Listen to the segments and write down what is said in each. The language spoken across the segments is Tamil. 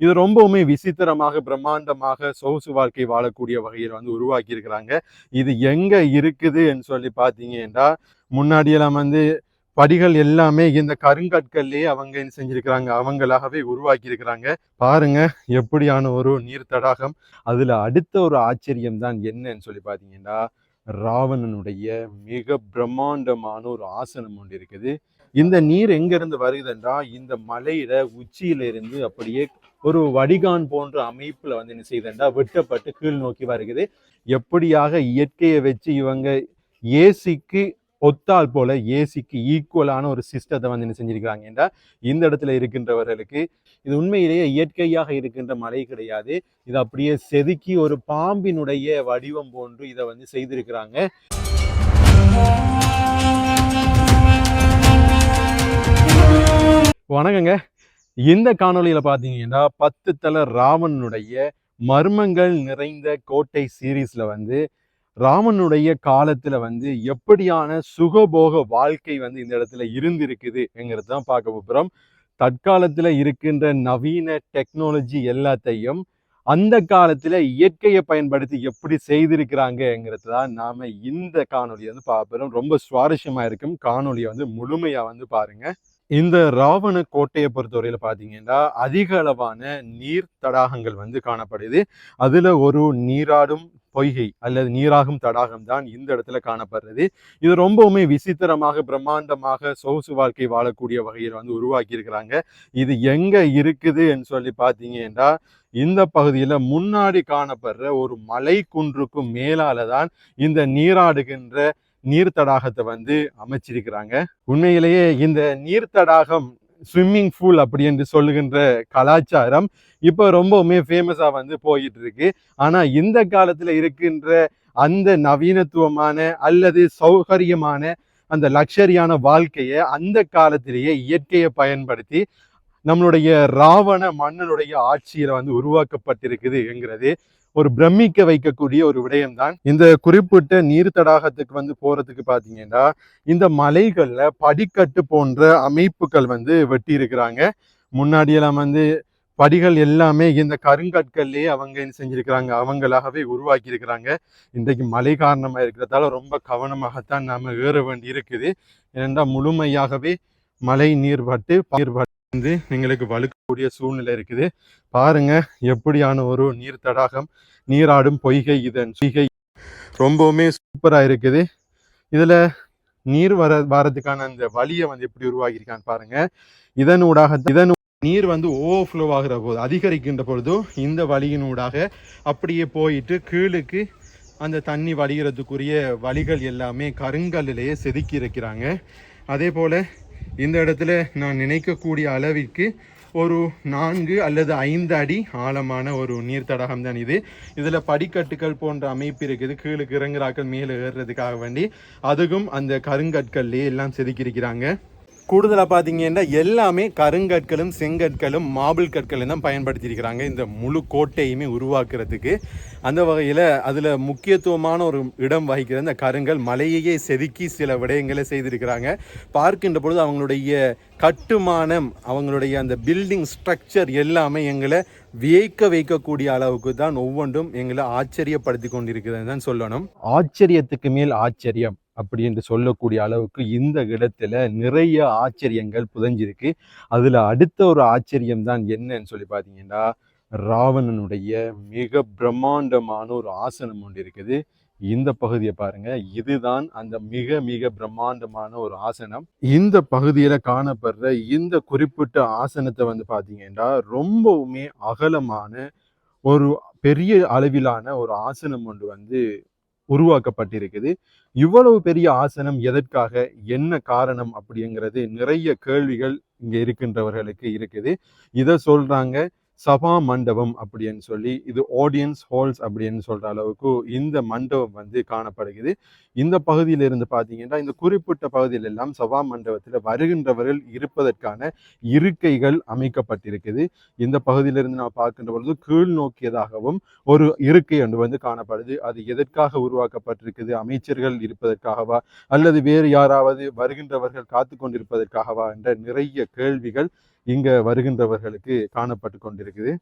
இது ரொம்பவுமே விசித்திரமாக பிரம்மாண்டமாக சொகுசு வாழ்க்கை வாழக்கூடிய வகையில் வந்து உருவாக்கி இருக்கிறாங்க இது எங்க இருக்குதுன்னு சொல்லி பார்த்தீங்கன்னா முன்னாடியெல்லாம் வந்து படிகள் எல்லாமே இந்த கருங்கற்கள்லயே அவங்க என்ன செஞ்சிருக்கிறாங்க? அவங்களாகவே உருவாக்கி இருக்கிறாங்க பாருங்க எப்படியான ஒரு நீர் தடாகம் அதுல அடுத்த ஒரு ஆச்சரியம் தான் என்னன்னு சொல்லி பார்த்தீங்கன்னா ராவணனுடைய மிக பிரம்மாண்டமான ஒரு ஆசனம் ஒன்று இருக்குது. இந்த நீர் எங்க இருந்து இந்த மலையில உச்சியில இருந்து அப்படியே ஒரு வடிகான் போன்ற அமைப்புல வந்து என்ன செய்யுதுண்டா? வெட்டப்பட்டு கீழ் நோக்கி வருகிறது. எப்படியாக இயற்கையை வச்சு இவங்க ஏசிக்கு ஒத்தால் போல ஏசிக்கு ஈக்குவலான ஒரு சிஸ்டத்தை வந்து என்ன செஞ்சிருக்கிறாங்க என்றால் இந்த இடத்துல இருக்கின்றவர்களுக்கு இது உண்மையிலேயே இயற்கையாக இருக்கின்ற மலை கிடையாது. இது அப்படியே செதுக்கி ஒரு பாம்பினுடைய வடிவம் போன்று இதை வந்து செய்திருக்கிறாங்க. வணக்கங்க. இந்த காணொலியில் பார்த்தீங்கன்னா பத்து தல ராவணனுடைய மர்மங்கள் நிறைந்த கோட்டை சீரீஸில் வந்து ராமனுடைய காலத்தில் வந்து எப்படியான சுகபோக வாழ்க்கை வந்து இந்த இடத்துல இருந்திருக்குதுங்கிறது தான் பார்க்க போகிறோம் தற்காலத்தில் இருக்கின்ற நவீன டெக்னாலஜி எல்லாத்தையும் அந்த காலத்தில் இயற்கையை பயன்படுத்தி எப்படி செய்திருக்கிறாங்கங்கிறது தான் நாம் இந்த காணொலியை வந்து பார்ப்போம் ரொம்ப சுவாரஸ்யமாக இருக்கும். காணொலியை வந்து முழுமையாக வந்து பாருங்கள் இந்த ராவண கோட்டையை பொறுத்தவரையில் பார்த்தீங்கன்னா அதிக அளவான நீர் தடாகங்கள் வந்து காணப்படுது. அதில் ஒரு நீராடும் பொய்கை அல்லது நீராகும் தடாகம் தான் இந்த இடத்துல காணப்படுறது. இது ரொம்பவுமே விசித்திரமாக பிரம்மாண்டமாக சொகுசு வாழ்க்கை வாழக்கூடிய வகையில் வந்து உருவாக்கி இருக்கிறாங்க இது எங்க இருக்குதுன்னு சொல்லி பார்த்தீங்கன்னா இந்த பகுதியில் முன்னாடி காணப்படுற ஒரு மலை குன்றுக்கும் மேலால தான் இந்த நீராடுகின்ற நீர் தடாகத்தை வந்து அமைச்சிருக்கிறாங்க. உண்மையிலேயே இந்த நீர் தடாகம் ஸ்விம்மிங் பூல் அப்படி என்று சொல்லுகின்ற கலாச்சாரம் இப்போ ரொம்பவுமே ஃபேமஸாக வந்து போயிட்டு இருக்கு ஆனால் இந்த காலத்தில் இருக்கின்ற அந்த நவீனத்துவமான அல்லது சௌகரியமான அந்த லக்ஷரியான வாழ்க்கையை அந்த காலத்திலேயே இயற்கையை பயன்படுத்தி நம்மளுடைய ராவண மன்னனுடைய ஆட்சியில் வந்து உருவாக்கப்பட்டிருக்குதுங்கிறது ஒரு பிரமிக்க வைக்கக்கூடிய ஒரு விடயம்தான். இந்த குறிப்பிட்ட நீர் தடாகத்துக்கு வந்து போறதுக்கு பாத்தீங்கன்னா இந்த மலைகள்ல படிக்கட்டு போன்ற அமைப்புகள் வந்து வெட்டி இருக்கிறாங்க முன்னாடியெல்லாம் வந்து படிகள் எல்லாமே இந்த கருங்கற்கள்லயே அவங்க என்ன செஞ்சிருக்கிறாங்க? அவங்களாகவே உருவாக்கி இருக்கிறாங்க இன்றைக்கு மழை காரணமா இருக்கிறதால ரொம்ப கவனமாகத்தான் நாம ஏற வேண்டி இருக்குது ஏனென்றால் முழுமையாகவே மழை நீர் பட்டு நீர் பட்டு வந்து எங்களுக்கு வலுக்கக்கூடிய சூழ்நிலை இருக்குது. பாருங்க எப்படியான ஒரு நீர் தடாகம் நீராடும் பொய்கை இதன் பொய்கை. ரொம்பவுமே சூப்பராக இருக்குது. இதில் நீர் வர வரதுக்கான அந்த வழியை வந்து எப்படி உருவாகியிருக்கான்னு பாருங்க. இதனூடாக இதன் நீர் வந்து ஓவர்ஃப்ளோ ஆகிற போது அதிகரிக்கின்ற பொழுதும் இந்த வழியினூடாக அப்படியே போயிட்டு கீழுக்கு அந்த தண்ணி வடிகிறதுக்குரிய வழிகள் எல்லாமே கருங்கல்லிலேயே செதுக்கி இருக்கிறாங்க. அதே போல் இந்த இடத்துல நான் நினைக்கக்கூடிய அளவிற்கு ஒரு நான்கு அல்லது ஐந்து அடி ஆழமான ஒரு நீர் தடாகம் தான் இது. இதில் படிக்கட்டுகள் போன்ற அமைப்பு இருக்குது. கீழுக்கு இறங்குறாக்கள் மேலே ஏறுறதுக்காக வேண்டி அதுக்கும் அந்த கருங்கற்கள்லேயே எல்லாம் செதுக்கியிருக்கிறாங்க. கூடுதலாக பார்த்தீங்கன்னா எல்லாமே கருங்கற்களும் செங்கற்களும் மாபிள் கற்களும் தான் பயன்படுத்தியிருக்கிறாங்க. இந்த முழு கோட்டையுமே உருவாக்குறதுக்கு. அந்த வகையில் அதில் முக்கியத்துவமான ஒரு இடம் வகிக்கிற இந்த கருங்கல் மலையையே செதுக்கி சில விடயங்களை செய்திருக்கிறாங்க. பார்க்கின்ற பொழுது அவங்களுடைய கட்டுமானம் அவங்களுடைய அந்த பில்டிங் ஸ்ட்ரக்சர் எல்லாமே எங்களை வியக்க வைக்கக்கூடிய அளவுக்கு தான் ஒவ்வொன்றும் எங்களை ஆச்சரியப்படுத்தி கொண்டிருக்கிறதுன்னு தான் சொல்லணும். ஆச்சரியத்துக்கு மேல் ஆச்சரியம். அப்படி என்று சொல்லக்கூடிய அளவுக்கு இந்த இடத்துல நிறைய ஆச்சரியங்கள் புதஞ்சிருக்கு. அதுல அடுத்த ஒரு ஆச்சரியம் தான் என்னன்னு சொல்லி பார்த்தீங்கன்னா ராவணனுடைய மிக பிரம்மாண்டமான ஒரு ஆசனம் ஒன்று இருக்குது. இந்த பகுதியை பாருங்க. இதுதான் அந்த மிக மிக பிரம்மாண்டமான ஒரு ஆசனம். இந்த பகுதியில காணப்படுற இந்த குறிப்பிட்ட ஆசனத்தை வந்து பாத்தீங்கன்னா ரொம்பவுமே அகலமான ஒரு பெரிய அளவிலான ஒரு ஆசனம் ஒன்று வந்து உருவாக்கப்பட்டிருக்குது. இவ்வளவு பெரிய ஆசனம் எதற்காக? என்ன காரணம் அப்படிங்கிறது நிறைய கேள்விகள் இங்கே இருக்கின்றவர்களுக்கு இருக்குது. இதை சொல்கிறாங்க சபா மண்டபம் அப்படின்னு சொல்லி இது ஆடியன்ஸ் ஹால்ஸ் அப்படின்னு சொல்கிற அளவுக்கு இந்த மண்டபம் வந்து காணப்படுகிறது. இந்த பகுதியில் இருந்து பார்த்தீங்கன்னா இந்த குறிப்பிட்ட பகுதியில் எல்லாம் சபா மண்டபத்தில் வருகின்றவர்கள் இருப்பதற்கான இருக்கைகள் அமைக்கப்பட்டிருக்குது. இந்த பகுதியிலிருந்து நான் பார்க்கின்ற பொழுது கீழ் நோக்கியதாகவும் ஒரு இருக்கை ஒன்று வந்து காணப்படுது. அது எதற்காக உருவாக்கப்பட்டிருக்குது? அமைச்சர்கள் இருப்பதற்காகவா? அல்லது வேறு யாராவது வருகின்றவர்கள் காத்து கொண்டிருப்பதற்காகவா என்ற நிறைய கேள்விகள் இங்க வருகின்றவர்களுக்கு காணப்பட்டு கொண்டிருக்குது.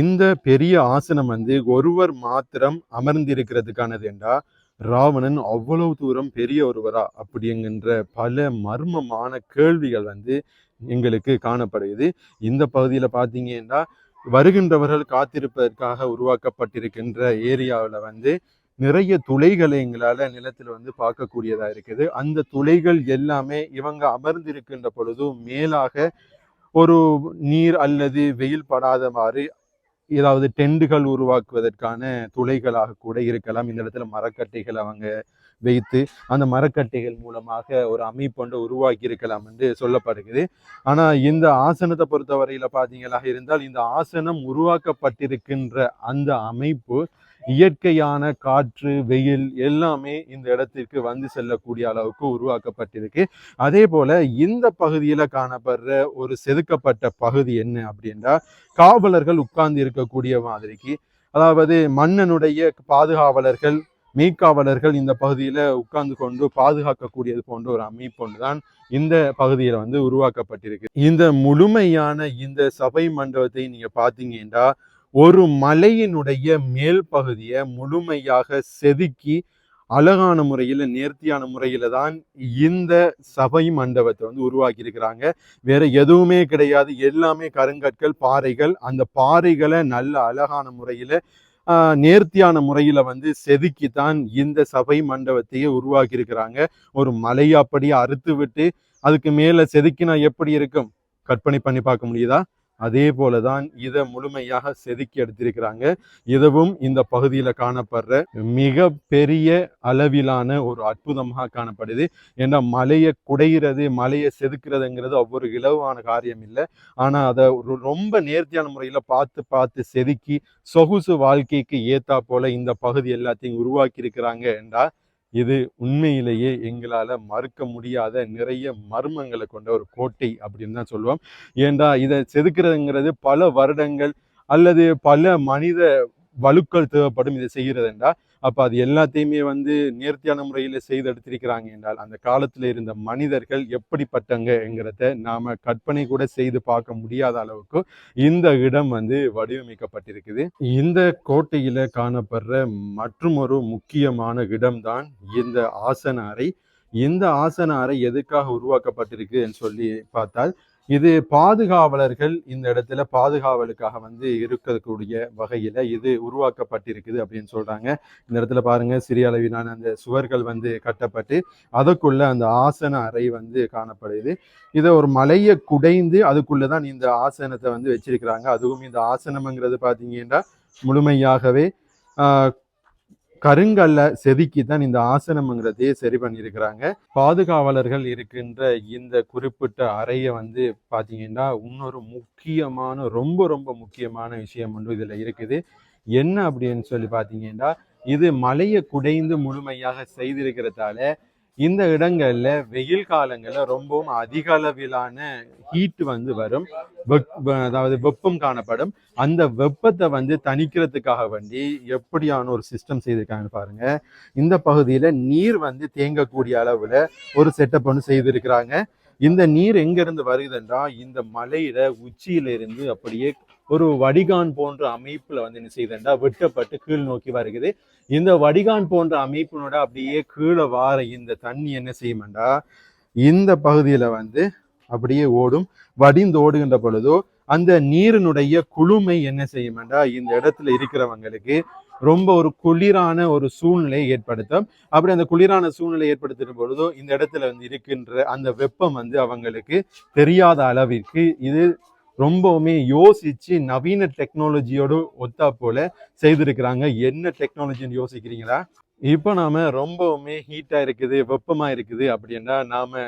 இந்த பெரிய ஆசனம் வந்து ஒருவர் மாத்திரம் அமர்ந்திருக்கிறதுக்கானது என்றா ராவணன் அவ்வளவு தூரம் பெரிய ஒருவரா அப்படிங்கின்ற பல மர்மமான கேள்விகள் வந்து எங்களுக்கு காணப்படுகிறது. இந்த பகுதியில் பார்த்தீங்கன்னா வருகின்றவர்கள் காத்திருப்பதற்காக உருவாக்கப்பட்டிருக்கின்ற ஏரியாவில் வந்து நிறைய துளைகளை எங்களால் நிலத்தில் வந்து பார்க்கக்கூடியதாக இருக்குது. அந்த துளைகள் எல்லாமே இவங்க அமர்ந்திருக்கின்ற பொழுது மேலாக ஒரு நீர் அல்லது வெயில் படாதவாறு ஏதாவது டெண்டுகள் உருவாக்குவதற்கான துளைகளாக கூட இருக்கலாம். இந்த இடத்துல மரக்கட்டைகள் அவங்க வைத்து அந்த மரக்கட்டைகள் மூலமாக ஒரு அமைப்பொன்றை உருவாக்கி இருக்கலாம் என்று சொல்லப்படுகிறது. ஆனால் இந்த ஆசனத்தை பொறுத்தவரையில் பார்த்தீங்களா இருந்தால் இந்த ஆசனம் உருவாக்கப்பட்டிருக்கின்ற அந்த அமைப்பு இயற்கையான காற்று வெயில் எல்லாமே இந்த இடத்திற்கு வந்து செல்லக்கூடிய அளவுக்கு உருவாக்கப்பட்டிருக்கு. அதே போல இந்த பகுதியில் காணப்படுற ஒரு செதுக்கப்பட்ட பகுதி என்ன அப்படின்றா காவலர்கள் உட்கார்ந்து இருக்கக்கூடிய மாதிரிக்கு. அதாவது மன்னனுடைய பாதுகாவலர்கள் மெய்க்காவலர்கள் இந்த பகுதியில் உட்கார்ந்து கொண்டு பாதுகாக்கக்கூடியது போன்ற ஒரு அமைப்பு தான் இந்த பகுதியில் வந்து உருவாக்கப்பட்டிருக்கு. இந்த முழுமையான இந்த சபை மண்டபத்தை நீங்கள் பார்த்தீங்கன்னா ஒரு மலையினுடைய மேல் பகுதியை முழுமையாக செதுக்கி அழகான முறையில் நேர்த்தியான முறையில் தான் இந்த சபை மண்டபத்தை வந்து உருவாக்கியிருக்கிறாங்க. வேற எதுவுமே கிடையாது. எல்லாமே கருங்கற்கள் பாறைகள். அந்த பாறைகளை நல்ல அழகான முறையில் நேர்த்தியான முறையில் வந்து செதுக்கி தான் இந்த சபை மண்டபத்தையே உருவாக்கியிருக்கிறாங்க. ஒரு மலையை அப்படியே அறுத்து விட்டு அதுக்கு மேலே செதுக்கினா எப்படி இருக்கும்? கற்பனை பண்ணி பார்க்க முடியுதா? அதே போலதான் இதை முழுமையாக செதுக்கி எடுத்திருக்கிறாங்க. இதுவும் இந்த பகுதியில் காணப்படுற மிக பெரிய அளவிலான ஒரு அற்புதமாக காணப்படுது. ஏன்னா மலையை குடையிறது மலையை செதுக்கிறதுங்கிறது அவ்வொரு இலவான காரியம் இல்லை ஆனால் அதை ரொம்ப நேர்த்தியான முறையில் பார்த்து பார்த்து செதுக்கி சொகுசு வாழ்க்கைக்கு ஏத்தா போல இந்த பகுதி எல்லாத்தையும் உருவாக்கி இருக்கிறாங்க என்றால் இது உண்மையிலேயே எங்களால மறுக்க முடியாத நிறைய மர்மங்களை கொண்ட ஒரு கோட்டை அப்படின்னு தான் சொல்லுவோம். ஏண்டா இதை செதுக்கிறதுங்கிறது பல வருடங்கள் அல்லது பல மனித வலுக்கள் தேவைப்படும் இதை செய்கிறது என்றால் அப்போ அது எல்லாத்தையுமே வந்து நேர்த்தியான முறையில் செய்து எடுத்திருக்கிறாங்க என்றால் அந்த காலத்தில் இருந்த மனிதர்கள் எப்படிப்பட்டங்க என்கிறத நாம கற்பனை கூட செய்து பார்க்க முடியாத அளவுக்கு இந்த இடம் வந்து வடிவமைக்கப்பட்டிருக்குது. இந்த கோட்டையில் காணப்படுற மற்றும் ஒரு முக்கியமான இடம்தான் இந்த ஆசன அறை. இந்த ஆசன அறை எதுக்காக உருவாக்கப்பட்டிருக்குன்னு சொல்லி பார்த்தால் இது பாதுகாவலர்கள் இந்த இடத்துல பாதுகாவலுக்காக வந்து இருக்கக்கூடிய வகையில இது உருவாக்கப்பட்டிருக்குது அப்படின்னு சொல்றாங்க. இந்த இடத்துல பாருங்க சிறிய அளவிலான அந்த சுவர்கள் வந்து கட்டப்பட்டு அதற்குள்ள அந்த ஆசன அறை வந்து காணப்படுது. இதை ஒரு மலையை குடைந்து அதுக்குள்ளதான் இந்த ஆசனத்தை வந்து வச்சிருக்கிறாங்க. அதுவும் இந்த ஆசனம்ங்கிறது பாத்தீங்கன்னா முழுமையாகவே ஆஹ், கருங்கல்ல செதுக்கி தான் இந்த ஆசனம்ங்கிறதே சரி பண்ணியிருக்கிறாங்க. பாதுகாவலர்கள் இருக்கின்ற இந்த குறிப்பிட்ட அறையை வந்து பார்த்தீங்கன்னா இன்னொரு முக்கியமான ரொம்ப ரொம்ப முக்கியமான விஷயம் ஒன்று இதில் இருக்குது. என்ன அப்படின்னு சொல்லி பார்த்தீங்கன்னா இது மலையை குடைந்து முழுமையாக செய்திருக்கிறதால இந்த இடங்கள்ல வெயில் காலங்களில் ரொம்பவும் அதிக அளவிலான ஹீட் வந்து வரும். வெப்- அதாவது வெப்பம் காணப்படும். அந்த வெப்பத்தை வந்து தணிக்கிறதுக்காக வேண்டி எப்படியான ஒரு சிஸ்டம் செய்திருக்காங்கன்னு பாருங்க. இந்த பகுதியில நீர் வந்து தேங்கக்கூடிய அளவுல ஒரு செட்டப் ஒன்று செய்திருக்கிறாங்க. இந்த நீர் எங்கேருந்து வருதுன்றா இந்த மலையில உச்சியிலிருந்து அப்படியே ஒரு வடிகான் போன்ற அமைப்புல வந்து என்ன செய்யுதுண்டா வெட்டப்பட்டு கீழ் நோக்கி வருகிறது. இந்த வடிகான் போன்ற அமைப்பினோட அப்படியே கீழே வார இந்த தண்ணி என்ன செய்யுமெண்டா? இந்த பகுதியில் வந்து அப்படியே ஓடும். வடிந்து ஓடுகின்ற பொழுதோ அந்த நீரினுடைய குளுமை என்ன செய்யுமெண்டா? இந்த இடத்துல இருக்கிறவங்களுக்கு ரொம்ப ஒரு குளிரான ஒரு சூழ்நிலையை ஏற்படுத்தும். அப்படி அந்த குளிரான சூழ்நிலை ஏற்படுத்தும் பொழுதோ இந்த இடத்துல வந்து இருக்கின்ற அந்த வெப்பம் வந்து அவங்களுக்கு தெரியாத அளவிற்கு இது ரொம்பவுமே யோசிச்சு நவீன டெக்னாலஜியோடு ஒத்தா போல செய்திருக்கிறாங்க. என்ன டெக்னாலஜின்னு யோசிக்கிறீங்களா? இப்போ நாம ரொம்பவுமே ஹீட்டா இருக்குது வெப்பமா இருக்குது அப்படின்னா நாம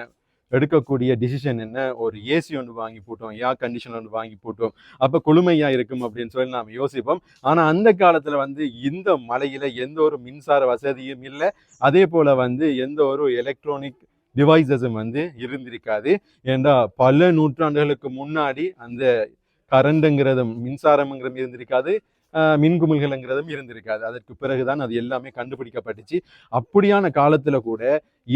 எடுக்கக்கூடிய டிசிஷன் என்ன? ஒரு ஏசி ஒன்று வாங்கி போட்டோம் ஏர் கண்டிஷன் ஒன்று வாங்கி போட்டோம். அப்போ குளுமையாக இருக்கும் அப்படின்னு சொல்லி நாம் யோசிப்போம். ஆனால் அந்த காலத்தில் வந்து இந்த மலையில் எந்த ஒரு மின்சார வசதியும் இல்லை. அதே போல் வந்து எந்த ஒரு எலக்ட்ரானிக் டிவைசஸும் வந்து இருந்திருக்காது. ஏண்டா பல நூற்றாண்டுகளுக்கு முன்னாடி அந்த கரண்ட்டுங்கிறது மின்சாரம்ங்கிறதும் இருந்திருக்காது. மின்குமிழ்கள்ங்கிறதும் இருந்திருக்காது. அதற்கு பிறகுதான் அது எல்லாமே கண்டுபிடிக்கப்பட்டுச்சு. அப்படியான காலத்தில் கூட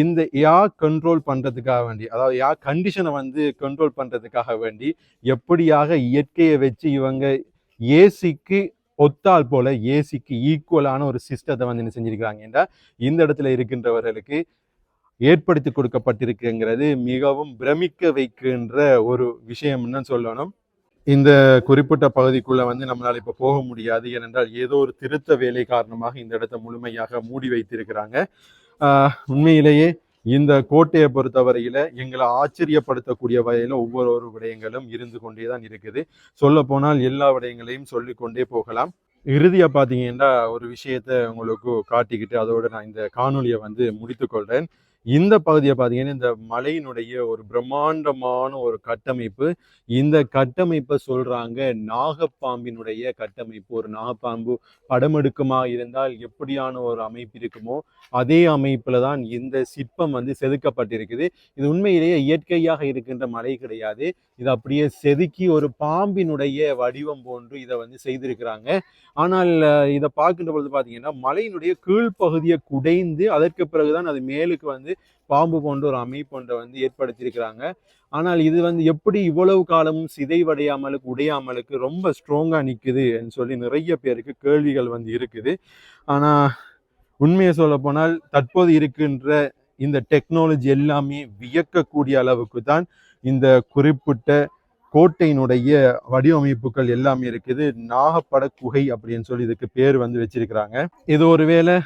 இந்த யா கண்ட்ரோல் பண்ணுறதுக்காக வேண்டி அதாவது யா கண்டிஷனை வந்து கண்ட்ரோல் பண்ணுறதுக்காக வேண்டி எப்படியாக இயற்கையை வச்சு இவங்க ஏசிக்கு ஒத்தால் போல ஏசிக்கு ஈக்குவலான ஒரு சிஸ்டத்தை வந்து என்ன செஞ்சிருக்கிறாங்கன்னா இந்த இடத்துல இருக்கின்றவர்களுக்கு ஏற்படுத்தி கொடுக்கப்பட்டிருக்குங்கிறது மிகவும் பிரமிக்க வைக்கின்ற ஒரு விஷயம்னு சொல்லணும். இந்த குறிப்பிட்ட பகுதிக்குள்ள வந்து நம்மளால் இப்போ போக முடியாது. ஏனென்றால் ஏதோ ஒரு திருத்த வேலை காரணமாக இந்த இடத்தை முழுமையாக மூடி வைத்திருக்கிறாங்க. உண்மையிலேயே இந்த கோட்டையை பொறுத்தவரையில எங்களை ஆச்சரியப்படுத்தக்கூடிய வகையில ஒவ்வொரு ஒரு விடயங்களும் இருந்து கொண்டே தான் இருக்குது. சொல்ல போனால் எல்லா விடயங்களையும் சொல்லிக்கொண்டே போகலாம். இறுதியாக பார்த்தீங்கன்னா ஒரு விஷயத்த உங்களுக்கு காட்டிக்கிட்டு அதோட நான் இந்த காணொலியை வந்து முடித்துக்கொள்கிறேன் இந்த பகுதியை பார்த்தீங்கன்னா இந்த மலையினுடைய ஒரு பிரம்மாண்டமான ஒரு கட்டமைப்பு. இந்த கட்டமைப்பை சொல்றாங்க நாகப்பாம்பினுடைய கட்டமைப்பு. ஒரு நாகப்பாம்பு படமெடுக்குமா இருந்தால் எப்படியான ஒரு அமைப்பு இருக்குமோ அதே அமைப்புல தான் இந்த சிற்பம் வந்து செதுக்கப்பட்டிருக்குது. இது உண்மையிலேயே இயற்கையாக இருக்கின்ற மலை கிடையாது. இது அப்படியே செதுக்கி ஒரு பாம்பினுடைய வடிவம் போன்று இதை வந்து செய்திருக்கிறாங்க. ஆனால் இதை பார்க்கின்ற பொழுது பார்த்தீங்கன்னா மலையினுடைய கீழ்ப்பகுதியை குடைந்து அதற்கு பிறகுதான் அது மேலுக்கு வந்து பாம்பு போன்ற ஒரு அமைப்பு ஒன்றை வந்து ஏற்படுத்தியிருக்கிறாங்க. ஆனால் இது வந்து எப்படி இவ்வளவு காலமும் சிதைவடையாமலுக்கு உடையாமலுக்கு ரொம்ப ஸ்ட்ராங்காக நிற்குதுன்னு சொல்லி நிறைய பேருக்கு கேள்விகள் வந்து இருக்குது. ஆனால் உண்மையை சொல்ல போனால் தற்போது இருக்கின்ற இந்த டெக்னாலஜி எல்லாமே வியக்கக்கூடிய அளவுக்கு தான் இந்த குறிப்பிட்ட கோட்டையினுடைய வடிவமைப்புகள் எல்லாமே இருக்குது. நாகப்பட குகை அப்படின்னு சொல்லி இதுக்கு பேர் வந்து வச்சிருக்கிறாங்க. இது ஒருவேளை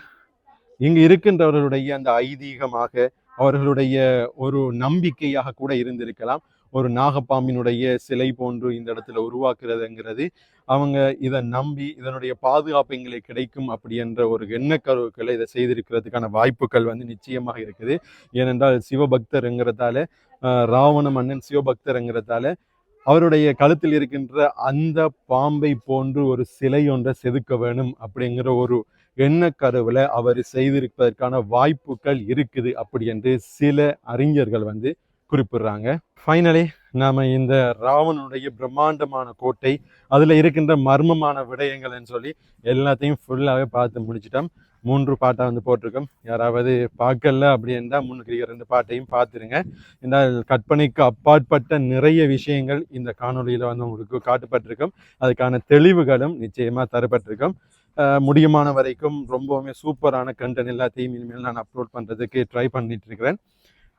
இங்கு இருக்கின்றவர்களுடைய அந்த ஐதீகமாக அவர்களுடைய ஒரு நம்பிக்கையாக கூட இருந்திருக்கலாம். ஒரு நாகப்பாம்பினுடைய சிலை போன்று இந்த இடத்துல உருவாக்குறதுங்கிறது. அவங்க இதை நம்பி இதனுடைய பாதுகாப்பு எங்களுக்கு கிடைக்கும் அப்படி என்ற ஒரு எண்ணக்கருவுக்களை இதை செய்திருக்கிறதுக்கான வாய்ப்புகள் வந்து நிச்சயமாக இருக்குது. ஏனென்றால் சிவபக்தருங்கிறதால ராவண மன்னன் சிவபக்தருங்கிறதால அவருடைய கழுத்தில் இருக்கின்ற அந்த பாம்பை போன்று ஒரு சிலை ஒன்றை செதுக்க வேணும் அப்படிங்கிற ஒரு எண்ணக்கருவில் அவர் செய்திருப்பதற்கான வாய்ப்புகள் இருக்குது அப்படி என்று சில அறிஞர்கள் வந்து குறிப்பிடுறாங்க. ஃபைனலி நாம இந்த ராவணனுடைய பிரம்மாண்டமான கோட்டை அதுல இருக்கின்ற மர்மமான விடயங்கள்னு சொல்லி எல்லாத்தையும் ஃபுல்லாகவே பார்த்து முடிச்சிட்டோம். மூன்று பாட்டாக வந்து போட்டிருக்கோம். யாராவது பார்க்கல அப்படி இருந்தால் முன்னுக்கு ரெண்டு பாட்டையும் பார்த்துருங்க. இந்த கற்பனைக்கு அப்பாற்பட்ட நிறைய விஷயங்கள் இந்த காணொளியில் வந்து உங்களுக்கு காட்டப்பட்டிருக்கும். அதுக்கான தெளிவுகளும் நிச்சயமாக தரப்பட்டிருக்கும். முடியுமான வரைக்கும் ரொம்பவுமே சூப்பரான கண்டென்ட் எல்லாத்தையும் இனிமேல் நான் அப்லோட் பண்ணுறதுக்கு ட்ரை பண்ணிட்டு இருக்கிறேன்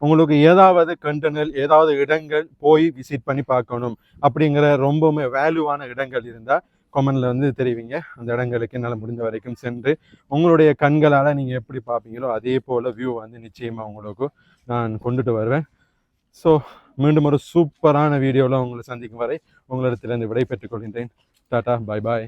உங்களுக்கு ஏதாவது கண்டென்ட் ஏதாவது இடங்கள் போய் விசிட் பண்ணி பார்க்கணும் அப்படிங்கிற ரொம்பவுமே வேல்யூவான இடங்கள் இருந்தால் கொமனில் வந்து தெரிவிங்க. அந்த இடங்களுக்கு என்னால் முடிஞ்ச வரைக்கும் சென்று உங்களுடைய கண்களால் நீங்கள் எப்படி பார்ப்பீங்களோ அதே போல் வியூ வந்து நிச்சயமாக உங்களுக்கு நான் கொண்டுட்டு வருவேன். ஸோ மீண்டும் ஒரு சூப்பரான வீடியோவில் உங்களை சந்திக்கும் வரை உங்களிடத்திலிருந்து விடை பெற்றுக் கொள்கின்றேன். பாய் பாய்